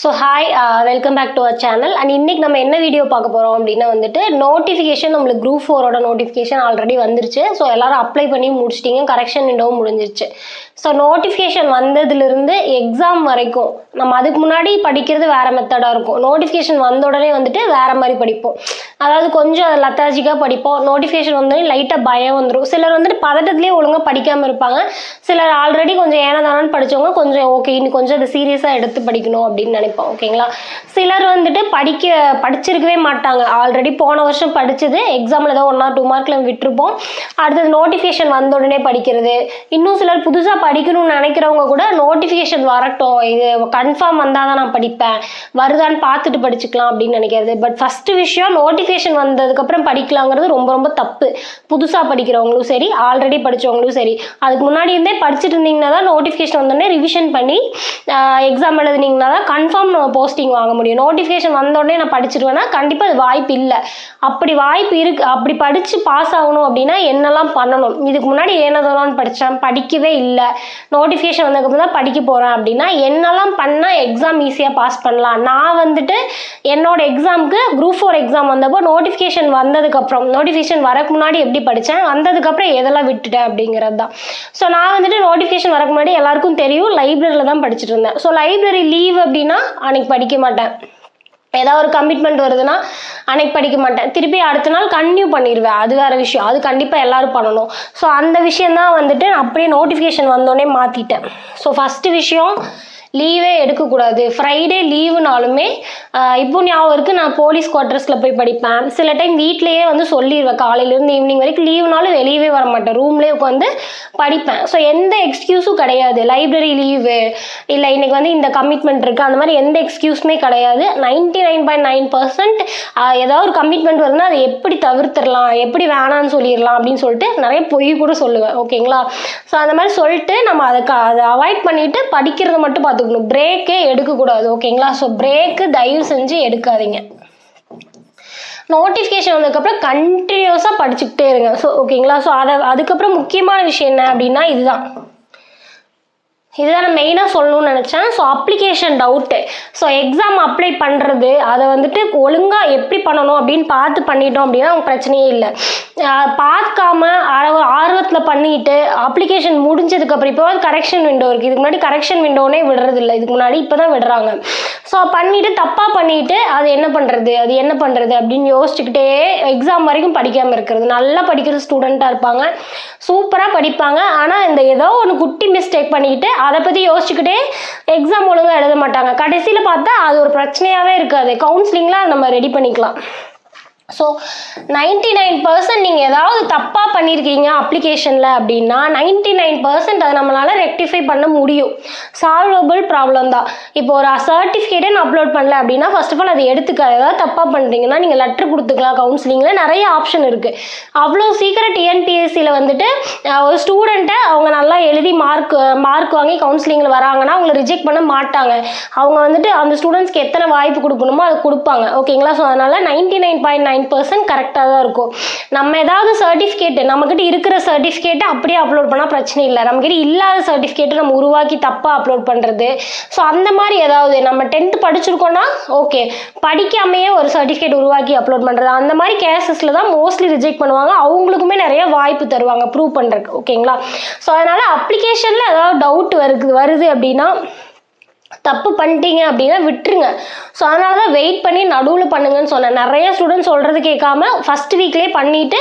So hi welcome back to our channel and இன்னைக்கு நம்ம என்ன வீடியோ பார்க்க போகிறோம் அப்படின்னா வந்துட்டு நோட்டிஃபிகேஷன் நம்மளுக்கு குரூப் ஃபோரோட நோட்டிஃபிகேஷன் ஆல்ரெடி வந்துருச்சு. ஸோ எல்லோரும் அப்ளை பண்ணி முடிச்சிட்டிங்க. கரெக்ஷன் விண்டோவும் முடிஞ்சிருச்சு. ஸோ நோட்டிஃபிகேஷன் வந்ததுலேருந்து எக்ஸாம் வரைக்கும் நம்ம அதுக்கு முன்னாடி படிக்கிறது வேறு மெத்தடாக இருக்கும். நோட்டிஃபிகேஷன் வந்த உடனே வந்துட்டு வேறு மாதிரி படிப்போம். அதாவது கொஞ்சம் லத்தாஜிக்காக படிப்போம். நோட்டிஃபிகேஷன் வந்தோடனே லைட்டாக பயம் வந்துடும் சிலர் வந்துட்டு பதட்டத்துலேயே ஒழுங்காக படிக்காமல் இருப்பாங்க. சிலர் ஆல்ரெடி கொஞ்சம் ஏனதானான்னு படித்தவங்க கொஞ்சம் ஓகே இன்னும் கொஞ்சம் அதை சீரியஸாக எடுத்து படிக்கணும் அப்படின்னு நினைப்போம். ஓகேங்களா சிலர் வந்துட்டு படிக்க படிச்சிருக்கவே மாட்டாங்க. ஆல்ரெடி போன வருஷம் படிச்சது எக்ஸாமில் ஏதோ ஒன் ஆர் டூ மார்க்கில் விட்டுருப்போம். அடுத்தது நோட்டிஃபிகேஷன் வந்த உடனே படிக்கிறது. இன்னும் சிலர் புதுசாக படிக்கணும்னு நினைக்கிறவங்க கூட நோட்டிஃபிகேஷன் வரட்டும். இது கன்ஃபார்ம் வந்தால் தான் நான் படிப்பேன். வருதான்னு பார்த்துட்டு படிச்சுக்கலாம் அப்படின்னு நினைக்கிறது. பட் ஃபஸ்ட்டு விஷயம் நோட்டிஃபிகேஷன் வந்ததுக்கப்புறம் படிக்கலாங்கிறது ரொம்ப ரொம்ப தப்பு. புதுசாக படிக்கிறவங்களும் சரி ஆல்ரெடி படித்தவங்களும் சரி. அதுக்கு முன்னாடி இருந்தே படிச்சுட்டு இருந்தீங்கன்னா தான் நோட்டிஃபிகேஷன் வந்தோடனே ரிவிஷன் பண்ணி எக்ஸாம் எழுதுனீங்கன்னா தான் கன்ஃபார்ம் போஸ்டிங் வாங்க முடியும். நோட்டிஃபிகேஷன் வந்தோடனே நான் படிச்சிருவேன்னா கண்டிப்பாக அது வாய்ப்பு இல்லை. அப்படி வாய்ப்பு இருக்கு அப்படி படித்து பாஸ் ஆகணும் அப்படின்னா என்னெல்லாம் பண்ணணும்? இதுக்கு முன்னாடி ஏனதெல்லாம் படித்தேன் படிக்கவே இல்லை. நோட்டிஃபிகேஷன் வந்ததுக்கப்புறம் தான் படிக்க போகிறேன் அப்படின்னா என்னெல்லாம் பண்ணால் எக்ஸாம் ஈஸியாக பாஸ் பண்ணலாம்? நான் வந்துட்டு என்னோட எக்ஸாமுக்கு குரூப் ஃபோர் எக்ஸாம் வந்தப்போ நோட்டிஃபிகேஷன் வந்ததுக்கப்புறம் நோட்டிஃபிகேஷன் வரக்கு முன்னாடி எப்படி படித்தேன் வந்ததுக்கப்புறம் எதெல்லாம் விட்டுட்டேன் அப்படிங்கிறது தான். ஸோ நான் வந்துட்டு நோட்டிஃபிகேஷன் வரக்கு முன்னாடி எல்லாருக்கும் தெரியும் லைப்ரரியில் தான் படிச்சுட்டு இருந்தேன். ஸோ லைப்ரரி லீவ் அப்படின்னா அன்னைக்கு படிக்க மாட்டேன். ஏதாவது ஒரு கமிட்மெண்ட் வருதுன்னா அன்னைக்கு படிக்க மாட்டேன். திருப்பி அடுத்த நாள் கன்டினியூ பண்ணிடுவேன் அது வேறு விஷயம். அது கண்டிப்பாக எல்லாரும் பண்ணணும். ஸோ அந்த விஷயந்தான் வந்துட்டு நான் அப்படியே நோட்டிஃபிகேஷன் வந்தோடனே மாற்றிட்டேன் ஸோ ஃபஸ்ட்டு விஷயம் லீவே எடுக்கக்கூடாது. ஃப்ரைடே லீவுனாலுமே இப்போ ஞாபகம் இருக்குது நான் போலீஸ் குவார்ட்டர்ஸில் போய் படிப்பேன். சில டைம் வீட்லேயே வந்து சொல்லிடுவேன் காலையிலேருந்து ஈவினிங் வரைக்கும் லீவுனாலும் வெளியவே வர மாட்டேன். ரூம்லேயே உட்காந்து படிப்பேன். ஸோ எந்த எக்ஸ்கியூஸும் கிடையாது. லைப்ரரி லீவு இல்லை இன்னைக்கு வந்து இந்த கமிட்மெண்ட் இருக்குது அந்த மாதிரி எந்த எக்ஸ்கியூஸுமே கிடையாது. Ninety nine point nine percent ஏதாவது ஒரு கமிட்மெண்ட் வருதுன்னா அதை எப்படி தவிர்த்திடலாம் எப்படி வேணான்னு சொல்லிடலாம் அப்படின்னு சொல்லிட்டு நிறைய பொய் கூட சொல்லுவேன். ஓகேங்களா ஸோ அந்த மாதிரி சொல்லிட்டு நம்ம அதை க- அதை அவாய்ட் பண்ணிவிட்டு படிக்கிறத மட்டும் பார்த்து பார்த்துக்கணும் பிரேக்கே எடுக்கக்கூடாது ஓகேங்களா ஸோ பிரேக்கு தயவு செஞ்சு எடுக்காதீங்க. நோட்டிஃபிகேஷன் வந்ததுக்கப்புறம் கண்டினியூஸாக படிச்சுக்கிட்டே இருங்க. ஸோ ஓகேங்களா ஸோ அதை அதுக்கப்புறம் முக்கியமான விஷயம் என்ன அப்படின்னா இதுதான். இதுதான் நான் மெயினாக சொல்லணும்னு நினச்சேன். So application doubt so exam apply பண்ணுறது அதை வந்துட்டு ஒழுங்காக எப்படி பண்ணணும் அப்படின்னு பார்த்து பண்ணிட்டோம் அப்படின்னா அவங்க பிரச்சனையே இல்லை. பார்க்காம ஆர்வ ஆர்வத்தில் பண்ணிட்டு அப்ளிகேஷன் முடிஞ்சதுக்கப்புறம் இப்போ கரெக்ஷன் விண்டோ இருக்குது இதுக்கு முன்னாடி கரெக்ஷன் விண்டோனே விடுறதில்ல. இதுக்கு முன்னாடி இப்போ தான் விடுறாங்க. ஸோ பண்ணிவிட்டு தப்பாக பண்ணிவிட்டு அது என்ன பண்ணுறது அது என்ன பண்ணுறது அப்படின்னு யோசிச்சுக்கிட்டே எக்ஸாம் வரைக்கும் படிக்காமல் இருக்கிறது. நல்லா படிக்கிற ஸ்டூடெண்ட்டாக இருப்பாங்க. சூப்பராக படிப்பாங்க. ஆனால் இந்த ஏதோ ஒன்று குட்டி மிஸ்டேக் பண்ணிக்கிட்டு அதை பற்றி யோசிச்சுக்கிட்டே எக்ஸாம் ஒழுங்காக எழுத மாட்டாங்க. கடைசியில் பார்த்தா அது ஒரு பிரச்சனையாகவே இருக்காது. கவுன்சிலிங்கில் நம்ம ரெடி பண்ணிக்கலாம். ஸோ நைன்டி நைன் பர்சன்ட் நீங்கள் ஏதாவது தப்பாக பண்ணியிருக்கீங்க அப்ளிகேஷனில் அப்படின்னா நைன்டி நைன் பர்சன்ட் அதை நம்மளால் ரெக்டிஃபை பண்ண முடியும். சால்வபிள் ப்ராப்ளம் தான். இப்போ ஒரு சர்டிஃபிகேட்டே நான் அப்லோட் பண்ணல அப்படின்னா ஃபர்ஸ்ட் ஆஃப் ஆல் அதை எடுத்துக்க. ஏதாவது தப்பாக பண்ணுறீங்கன்னா நீங்கள் லெட்ரு கொடுத்துக்கலாம் கவுன்சிலிங்கில் நிறைய ஆப்ஷன் இருக்குது அவ்வளோ சீக்கிரம் டிஎன்பிஎஸ்சியில் வந்துட்டு ஒரு ஸ்டூடெண்ட்டை அவங்க நல்லா எழுதி மார்க் மார்க் வாங்கி கவுன்சிலிங்கில் வராங்கன்னா அவங்கள ரிஜெக்ட் பண்ண மாட்டாங்க. அவங்க வந்துட்டு அந்த ஸ்டூடெண்ட்ஸ்க்கு எத்தனை வாய்ப்பு கொடுக்கணுமோ அதை கொடுப்பாங்க. ஓகேங்களா ஸோ அதனால் ninety nine point nine percent கரெக்டாக தான் இருக்கும். நம்ம ஏதாவது சர்டிஃபிகேட்டு நம்மக்கிட்ட இருக்கிற சர்டிஃபிகேட்டை அப்படியே அப்லோட் பண்ணால் பிரச்சனை இல்லை. நம்மக்கிட்ட இல்லாத சர்டிஃபிகேட்டை நம்ம உருவாக்கி தப்பாக அப்லோட் பண்ணுறது ஸோ அந்த மாதிரி ஏதாவது நம்ம டென்த்து படிச்சிருக்கோன்னா ஓகே படிக்காமையே ஒரு சர்டிஃபிகேட் உருவாக்கி அப்லோட் பண்ணுறது அந்த மாதிரி கேசஸில் தான் மோஸ்ட்லி ரிஜெக்ட் பண்ணுவாங்க. அவங்களுக்குமே நிறைய வாய்ப்பு தருவாங்க ப்ரூவ் பண்ணுறதுக்கு ஓகேங்களா ஸோ அதனால் அப்ளிகேஷனில் ஏதாவது டவுட் வருது வருது அப்படின்னா தப்பு பண்ணிட்டீங்க அப்படின்னா விட்டுருங்க. ஸோ அதனால தான் வெயிட் பண்ணி நடுவில் பண்ணுங்கன்னு சொன்னேன். நிறைய ஸ்டூடெண்ட்ஸ் சொல்கிறது கேட்காம ஃபஸ்ட் வீக்லேயே பண்ணிவிட்டு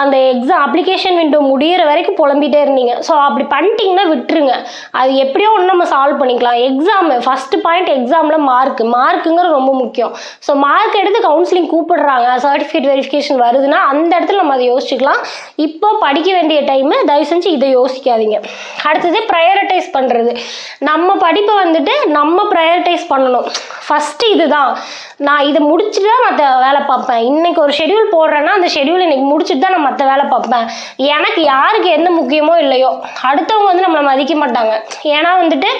அந்த எக்ஸாம் அப்ளிகேஷன் விண்டோ முடியிற வரைக்கும் புலம்பிட்டே இருந்தீங்க. ஸோ அப்படி பண்ணிட்டீங்கன்னா விட்டுருங்க. அது எப்படியோ ஒன்று நம்ம சால்வ் பண்ணிக்கலாம். எக்ஸாமு ஃபஸ்ட்டு பாயிண்ட் எக்ஸாமில் மார்க் மார்க்குங்கிறது ரொம்ப முக்கியம். ஸோ மார்க் எடுத்து கவுன்சிலிங் கூப்பிடுறாங்க. சர்டிஃபிகேட் வெரிஃபிகேஷன் வருதுன்னா அந்த இடத்துல நம்ம அதை யோசிச்சுக்கலாம். இப்போ படிக்க வேண்டிய டைமு தயவு செஞ்சு இதை யோசிக்காதீங்க. அடுத்தது ப்ரையாரிட்டைஸ் பண்ணுறது நம்ம படிப்பை வந்துட்டு நம்ம ப்ரையாரிட்டைஸ் பண்ணணும். ஃபஸ்ட்டு இதுதான். நான் இதை முடிச்சுட்டு தான் மற்ற வேலை பார்ப்பேன். இன்றைக்கி ஒரு ஷெட்யூல் போடுறேன்னா அந்த ஷெட்யூல் இன்றைக்கி முடிச்சுட்டு தான் நான் மற்ற வேலை பார்ப்பேன். எனக்கு யாருக்கு எந்த முக்கியமோ இல்லையோ அடுத்தவங்க வந்து நம்மளை மதிக்க மாட்டாங்க. ஏன்னா வந்துட்டு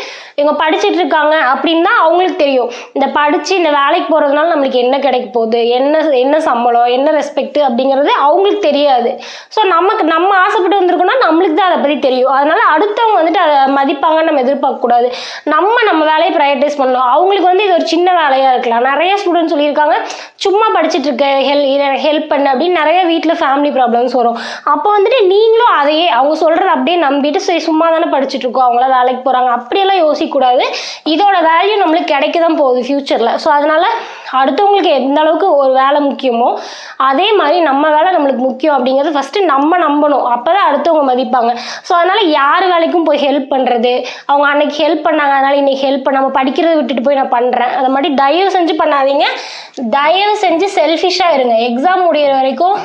இவங்க படிச்சுட்டு இருக்காங்க அப்படின்னா அவங்களுக்கு தெரியும். இந்த படித்து இந்த வேலைக்கு போகிறதுனால நம்மளுக்கு என்ன கிடைக்க போகுது? என்ன என்ன சம்பளம்? என்ன ரெஸ்பெக்ட் அப்படிங்கிறது அவங்களுக்கு தெரியாது. ஸோ நமக்கு நம்ம ஆசைப்பட்டு வந்திருக்கோம்னா நம்மளுக்கு தான் அதை பற்றி தெரியும். அதனால் அடுத்தவங்க வந்துட்டு அதை மதிப்பாங்கன்னு நம்ம எதிர்பார்க்கக்கூடாது. நம்ம நம்ம வேலையை ப்ரையாரிட்டைஸ் பண்ணணும். அவங்களுக்கு வந்து இது ஒரு சின்ன வேலையாக இருக்கலாம். நிறைய ஸ்டூடெண்ட் சொல்லியிருக்காங்க சும்மா படிச்சுட்டு இருக்க ஹெல் ஹெல்ப் பண்ணு அப்படின்னு நிறைய வீட்டில் ஃபேமிலி ப்ராப்ளம்ஸ் வரும். அப்போ வந்துட்டு நீங்களும் அதையே அவங்க சொல்கிறத அப்படியே நம்பிட்டு சரி சும்மா தானே படிச்சுட்டு இருக்கோம் அவங்களாம் வேலைக்கு போகிறாங்க அப்படியெல்லாம் யோசிக்கக்கூடாது. இதோட வேல்யூ நம்மளுக்கு கிடைக்க தான் போகுது ஃப்யூச்சரில் ஸோ அதனால் அடுத்தவங்களுக்கு எந்த அளவுக்கு ஒரு வேலை முக்கியமோ அதே மாதிரி நம்ம வேலை நம்மளுக்கு முக்கியம் அப்படிங்கிறது ஃபஸ்ட்டு நம்ம நம்பணும். அப்போ தான் அடுத்தவங்க மதிப்பாங்க. ஸோ அதனால் யார் வேலைக்கும் போய் ஹெல்ப் பண்ணுறது அவங்க அன்னைக்கு ஹெல்ப் பண்ணாங்க அதனால் இன்னைக்கு ஹெல்ப் பண்ணாமல் படிக்கிறத விட்டுட்டு போய் நான் பண்ணுறேன் அதை மாதிரி தயவு செஞ்சு பண்ணாதீங்க. தயவு செஞ்சு செல்ஃபிஷாக இருங்க. எக்ஸாம் முடியிற வரைக்கும்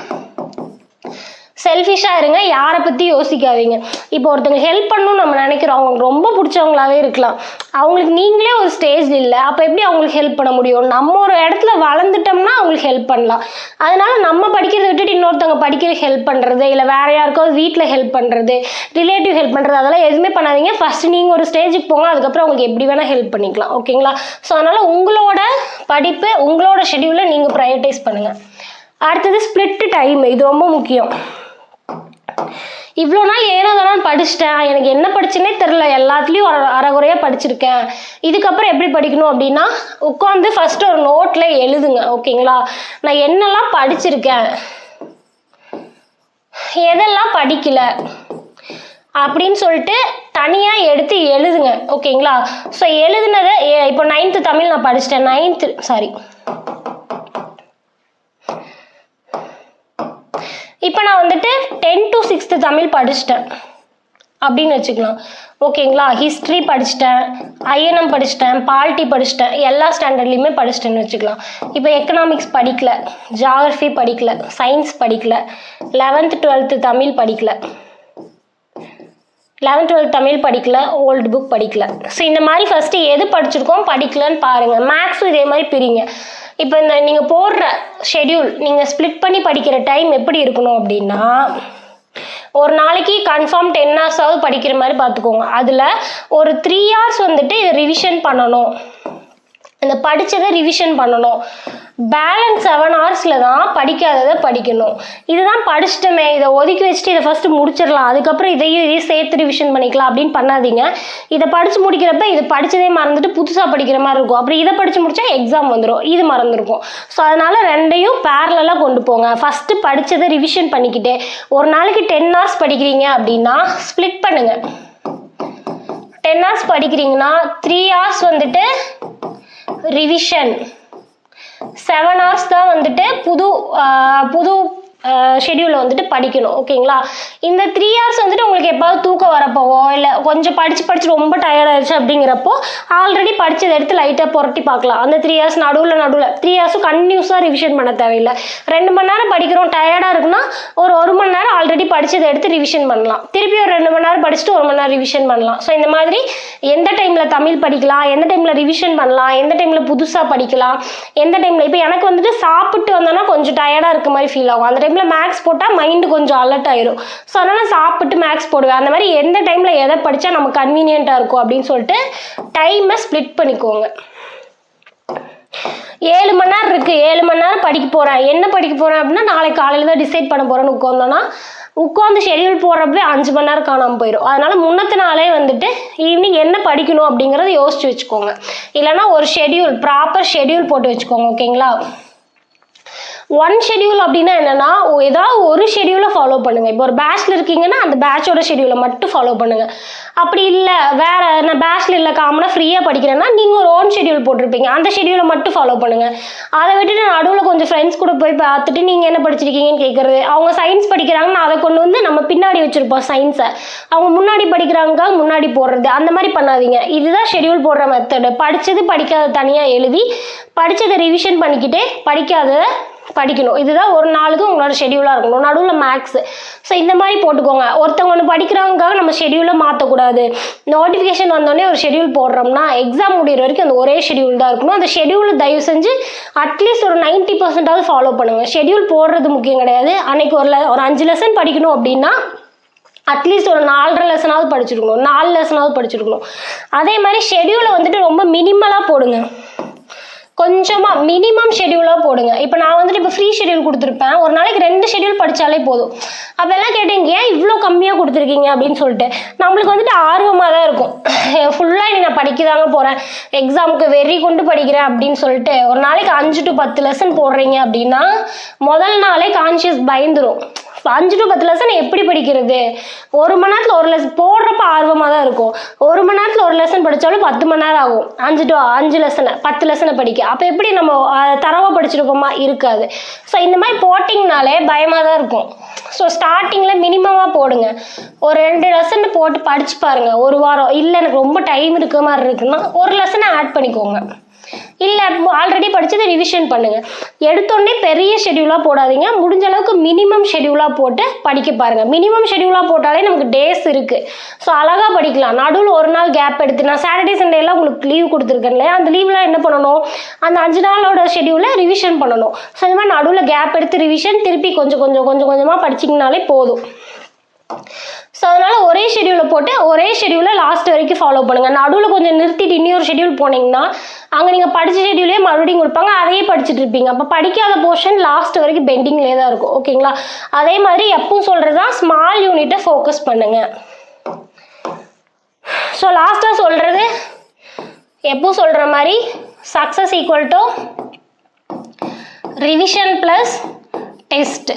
செல்ஃபிஷாக இருங்க. யாரை பற்றி யோசிக்காதீங்க. இப்போ ஒருத்தங்க ஹெல்ப் பண்ணணும்னு நம்ம நினைக்கிறோம். அவங்களுக்கு ரொம்ப பிடிச்சவங்களாவே இருக்கலாம். அவங்களுக்கு நீங்களே ஒரு ஸ்டேஜ் இல்லை. அப்போ எப்படி அவங்களுக்கு ஹெல்ப் பண்ண முடியும்? நம்ம ஒரு இடத்துல வளர்ந்துட்டோம்னா அவங்களுக்கு ஹெல்ப் பண்ணலாம். அதனால நம்ம படிக்கிறத விட்டுட்டு ஒருத்தவங்க படிக்கிற ஹெல்ப் பண்ணுறது இல்லை வேற யாருக்காவது வீட்டில் ஹெல்ப் பண்ணுறது ரிலேட்டிவ் ஹெல்ப் பண்ணுறது அதெல்லாம் எதுவுமே பண்ணாதீங்க. ஃபஸ்ட்டு நீங்கள் ஒரு ஸ்டேஜுக்கு போங்க அதுக்கப்புறம் உங்களுக்கு எப்படி வேணால் ஹெல்ப் பண்ணிக்கலாம். ஓகேங்களா ஸோ அதனால் உங்களோட படிப்பு உங்களோட ஷெடியூலை நீங்கள் ப்ரையாரிட்டைஸ் பண்ணுங்கள் அடுத்தது ஸ்ப்ளிட் டைம் இது ரொம்ப முக்கியம். இவ்வளோ நாள் ஏனோ தானே படிச்சிட்டேன். எனக்கு என்ன படிச்சுன்னே தெரில எல்லாத்துலேயும் அரை அறகுறையாக படிச்சிருக்கேன். இதுக்கப்புறம் எப்படி படிக்கணும் அப்படின்னா உட்காந்து ஃபஸ்ட்டு ஒரு நோட்டில் எழுதுங்க. ஓகேங்களா நான் என்னெல்லாம் படிச்சிருக்கேன்? எதெல்லாம் படிக்கல அப்படின்னு சொல்லிட்டு தனியாக எடுத்து எழுதுங்க ஓகேங்களா? ஸோ எழுதுனதை இப்போ நைன்த்து தமிழ் நான் படிச்சிட்டேன். நைன்த்து சாரி இப்போ நான் வந்துட்டு டென் டு சிக்ஸ்த்து தமிழ் படிச்சிட்டேன். அப்படின்னு வச்சுக்கலாம். ஓகேங்களா? ஹிஸ்ட்ரி படிச்சிட்டேன் ஐஎன்எம் படிச்சிட்டேன் பால்ட்டி படிச்சிட்டேன் எல்லா ஸ்டாண்டர்ட்லேயுமே படிச்சிட்டேன்னு வச்சுக்கலாம். இப்போ எக்கனாமிக்ஸ் படிக்கல ஜாகிரஃபி படிக்கல சயின்ஸ் படிக்கல லெவன்த்து டுவெல்த்து தமிழ் படிக்கல. லெவன்த் டுவெல்த் தமிழ் படிக்கல ஓல்டு புக் படிக்கல. ஸோ இந்த மாதிரி ஃபஸ்ட்டு எது படிச்சிருக்கோம் படிக்கலன்னு பாருங்கள் மேக்ஸும் இதே மாதிரி பிரிங்க. இப்போ இந்த நீங்கள் போடுற ஷெட்யூல் நீங்கள் ஸ்ப்ளிட் பண்ணி படிக்கிற டைம் எப்படி இருக்கணும் அப்படின்னா ஒரு நாளைக்கு கன்ஃபார்ம் டென் ஹவர்ஸாவது படிக்கிற மாதிரி பார்த்துக்கோங்க. அதில் ஒரு த்ரீ ஹவர்ஸ் வந்துட்டு ரிவிஷன் பண்ணணும். அந்த படித்ததை ரிவிஷன் பண்ணணும். பேலன்ஸ் செவன் ஹவர்ஸில் தான் படிக்காததை படிக்கணும். இதுதான் படிச்சிட்டமே இதை ஒதுக்கி வச்சுட்டு இதை ஃபஸ்ட்டு முடிச்சிடலாம். அதுக்கப்புறம் இதையும் இதையும் சேர்த்து ரிவிஷன் பண்ணிக்கலாம் அப்படின்னு பண்ணாதீங்க. இதை படித்து முடிக்கிறப்ப இது படித்ததே மறந்துட்டு புதுசாக படிக்கிற மாதிரி இருக்கும். அப்புறம் இதை படித்து முடித்தா எக்ஸாம் வந்துடும் இது மறந்துருக்கும். ஸோ அதனால் ரெண்டையும் பேரலாக கொண்டு போங்க. ஃபஸ்ட்டு படித்ததை ரிவிஷன் பண்ணிக்கிட்டு ஒரு நாளைக்கு டென் ஹவர்ஸ் படிக்கிறீங்க அப்படின்னா ஸ்ப்ளிட் பண்ணுங்கள் டென் ஹவர்ஸ் படிக்கிறீங்கன்னா த்ரீ ஹவர்ஸ் வந்துட்டு ரிவிஷன் செவன் ஹவர்ஸ் தான் வந்துட்டு புது புது ஷெடியூலில் வந்துட்டு படிக்கணும் ஓகேங்களா? இந்த த்ரீ ஹவர்ஸ் வந்துட்டு உங்களுக்கு எப்பாவது தூக்கம் வரப்போவோ இல்லை கொஞ்சம் படித்து படித்து ரொம்ப டயர்ட் ஆயிடுச்சு அப்படிங்கிறப்போ ஆல்ரெடி படித்ததை எடுத்து லைட்டாக புரட்டி பார்க்கலாம். அந்த த்ரீ ஹவர்ஸ் நடுவில் நடுவில். த்ரீ ஹவர்ஸும் கண்டினியூஸாக ரிவிஷன் பண்ண தேவையில்லை. ரெண்டு மணி நேரம் படிக்கிறோம் டயர்டாக இருக்குன்னா ஒரு ஒரு மணி நேரம் ஆல்ரெடி படித்ததை எடுத்து ரிவிஷன் பண்ணலாம். திருப்பி ஒரு ரெண்டு மணி நேரம் படிச்சுட்டு ஒரு மணி நேரம் ரிவிஷன் பண்ணலாம். ஸோ இந்த மாதிரி எந்த டைமில் தமிழ் படிக்கலாம் எந்த டைமில் ரிவிஷன் பண்ணலாம் எந்த டைமில் புதுசாக படிக்கலாம் எந்த டைமில் இப்போ எனக்கு வந்துட்டு சாப்பிட்டு வந்தோன்னா கொஞ்சம் டயர்டாக இருக்க மாதிரி ஃபீல் ஆகும். அந்த டைம் டைமில் மேக்ஸ் போட்டால் மைண்டு கொஞ்சம் அலர்ட் ஆயிரும். ஸோ அதனால் சாப்பிட்டு மேக்ஸ் போடுவேன். அந்த மாதிரி எந்த டைமில் எதை படித்தா நம்ம கன்வீனியண்ட்டாக இருக்கும் அப்படின்னு சொல்லிட்டு டைமை ஸ்ப்ளிட் பண்ணிக்கோங்க. ஏழு மணி நேரம் இருக்குது ஏழு மணி நேரம் படிக்க போகிறேன் என்ன படிக்க போகிறேன் அப்படின்னா நாளைக்கு காலையில் தான் டிசைட் பண்ண போகிறேன்னு உட்காந்தோன்னா உட்காந்து ஷெடியூல் போடுறப்பவே அஞ்சு மணி நேரம் காணாமல் போயிடும் அதனால் முன்னத்து நாளே வந்துட்டு ஈவினிங் என்ன படிக்கணும் அப்படிங்கிறத யோசிச்சு வச்சுக்கோங்க. இல்லைன்னா ஒரு ஷெடியூல் ப்ராப்பர் ஷெடியூல் போட்டு வச்சுக்கோங்க ஓகேங்களா ஒன் ஷெடியூல் அப்படின்னா என்னன்னா ஏதாவது ஒரு ஷெடியூலை ஃபாலோ பண்ணுங்க. இப்போ ஒரு பேட்ச்ல இருக்கீங்கன்னா அந்த பேட்சோட ஷெடியூலை மட்டும் ஃபாலோ பண்ணுங்க. அப்படி இல்லை வேற நான் பேட்ச்ல இல்லை காமனாக ஃப்ரீயாக படிக்கிறேன்னா நீங்கள் ஒரு ஓன் ஷெடியூல் போட்டிருப்பீங்க. அந்த ஷெடியூலை மட்டும் ஃபாலோ பண்ணுங்க. அதை விட்டுட்டு நடுவில் கொஞ்சம் ஃப்ரெண்ட்ஸ் கூட போய் பார்த்துட்டு நீங்கள் என்ன படிச்சிருக்கீங்கன்னு கேட்குறது அவங்க சயின்ஸ் படிக்கிறாங்கன்னா அதை கொண்டு வந்து நம்ம பின்னாடி வச்சிருப்போம் சயின்ஸை அவங்க முன்னாடி படிக்கிறாங்க முன்னாடி போடுறது. அந்த மாதிரி பண்ணாதீங்க. இதுதான் ஷெடியூல் போடுற மெத்தடு படித்தது படிக்காத தனியாக எழுதி படித்ததை ரிவிஷன் பண்ணிக்கிட்டே படிக்காத படிக்கணும். இதுதான் ஒரு நாளுக்கு உங்களோட ஷெடியூலாக இருக்கணும். நடுவில் மேக்ஸ் ஸோ இந்த மாதிரி போட்டுக்கோங்க. ஒருத்தவங்க ஒன்று படிக்கிறவங்களுக்காக நம்ம ஷெடியூலை மாற்றக்கூடாது நோட்டிஃபிகேஷன் வந்தோடனே ஒரு ஷெடியூல் போடுறோம்னா எக்ஸாம் முடியிற வரைக்கும் அந்த ஒரே ஷெடியூல் தான் இருக்கணும். அந்த ஷெடியூல் தயவு செஞ்சு அட்லீஸ்ட் ஒரு நைன்ட்டி பர்சன்டாவது ஃபாலோ பண்ணுங்கள் ஷெடியூல் போடுறது முக்கியம் கிடையாது. அன்னைக்கு ஒரு ஒரு அஞ்சு லெசன் படிக்கணும் அப்படின்னா அட்லீஸ்ட் ஒரு நாலரை லெசனாவது படிச்சிருக்கணும். நாலு லெசனாவது படிச்சிருக்கணும். அதே மாதிரி ஷெடியூலை வந்துட்டு ரொம்ப மினிமலாக போடுங்க. கொஞ்சமாக மினிமம் ஷெடியூலாக போடுங்க. இப்போ நான் வந்துட்டு இப்போ ஃப்ரீ ஷெடியூல் கொடுத்துருப்பேன். ஒரு நாளைக்கு ரெண்டு ஷெடியூல் படித்தாலே போதும். அப்போல்லாம் கேட்டீங்க ஏன் இவ்வளோ கம்மியாக கொடுத்துருக்கீங்க? அப்படின்னு சொல்லிட்டு. நம்மளுக்கு வந்துட்டு ஆர்வமாக தான் இருக்கும். ஃபுல்லாக இனி நான் படிக்கதாங்க போகிறேன் எக்ஸாமுக்கு வெறி கொண்டு படிக்கிறேன் அப்படின்னு சொல்லிட்டு ஒரு நாளைக்கு அஞ்சு டு பத்து லெசன் போடுறீங்க அப்படின்னா முதல் நாளே கான்ஷியஸ் பயந்துரும். அஞ்சு டு பத்து லெசன் எப்படி படிக்கிறது? ஒரு மணி நேரத்தில் ஒரு லெசன் போடுறப்ப ஆர்வமாக தான் இருக்கும். ஒரு மணி நேரத்தில் ஒரு லெசன் படித்தாலும் பத்து மணி நேரம் ஆகும். அஞ்சு டு அஞ்சு லெசனை பத்து லெசனை படிக்க. அப்போ எப்படி நம்ம தரவாக படிச்சிருப்போமா? இருக்காது. ஸோ இந்த மாதிரி போட்டிங்கனாலே பயமாக தான் இருக்கும் ஸோ ஸ்டார்டிங்கில் மினிமமாக போடுங்க. ஒரு ரெண்டு லெசன் போட்டு படிச்சு பாருங்கள் ஒரு வாரம். இல்லை எனக்கு ரொம்ப டைம் இருக்க மாதிரி இருக்குன்னா ஒரு லெசனை ஆட் பண்ணிக்கோங்க. இல்லை ஆல்ரெடி படித்ததை ரிவிஷன் பண்ணுங்கள் எடுத்தோடனே பெரிய ஷெடியூலாக போடாதீங்க. முடிஞ்ச அளவுக்கு மினிமம் ஷெடியூலாக போட்டு படிக்க பாருங்கள் மினிமம் ஷெடியூலாக போட்டாலே நமக்கு டேஸ் இருக்குது ஸோ அழகாக படிக்கலாம். நடுவில் ஒரு நாள் கேப் எடுத்து நான் சாட்டர்டே சண்டேலாம் உங்களுக்கு லீவ் கொடுத்துருக்கேன் இல்லையா? அந்த லீவ்லாம் என்ன பண்ணணும்? அந்த அஞ்சு நாளோட ஷெடியூலை ரிவிஷன் பண்ணணும். ஸோ இந்த மாதிரி நடுவில் கேப் எடுத்து ரிவிஷன் திருப்பி கொஞ்சம் கொஞ்சம் கொஞ்சம் கொஞ்சமாக படிச்சிங்கனாலே போதும். ஸோ அதனால் ஒரே ஷெடியூலை போட்டு ஒரே ஷெடியூலை லாஸ்ட் வரைக்கும் ஃபாலோ பண்ணுங்கள் நடுவில் கொஞ்சம் நிறுத்திட்டு இன்னொரு ஷெடியூல் போனீங்கன்னா அங்கே நீங்கள் படித்த ஷெடியூலே மறுபடியும் கொடுப்பாங்க. அதையே படிச்சுட்டு இருப்பீங்க. அப்போ படிக்காத போர்ஷன் லாஸ்ட் வரைக்கும் பெண்டிங்லேயே தான் இருக்கும். ஓகேங்களா அதே மாதிரி எப்பவும் சொல்கிறது தான் ஸ்மால் யூனிட்டை ஃபோக்கஸ் பண்ணுங்கள் ஸோ லாஸ்ட்டாக சொல்கிறது எப்போ சொல்கிற மாதிரி success equal to revision plus test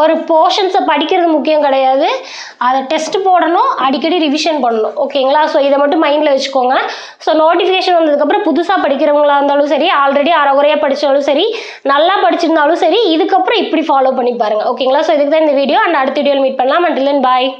ஒரு போர்ஷன்ஸை படிக்கிறது முக்கியம் கிடையாது. அதை டெஸ்ட் போடணும் அடிக்கடி ரிவிஷன் பண்ணணும். ஓகேங்களா ஸோ இதை மட்டும் மைண்டில் வச்சுக்கோங்க. ஸோ நோட்டிஃபிகேஷன் வந்ததுக்கப்புறம் புதுசாக படிக்கிறவங்களா இருந்தாலும் சரி ஆல்ரெடி அறகுறையாக படித்தாலும் சரி நல்லா படிச்சிருந்தாலும் சரி இதுக்கப்புறம் இப்படி ஃபாலோ பண்ணி பாருங்கள் ஓகேங்களா ஸோ இதுக்கு தான் இந்த வீடியோ அண்ட் அடுத்த வீடியோவில் மீட் பண்ணலாம். And then bye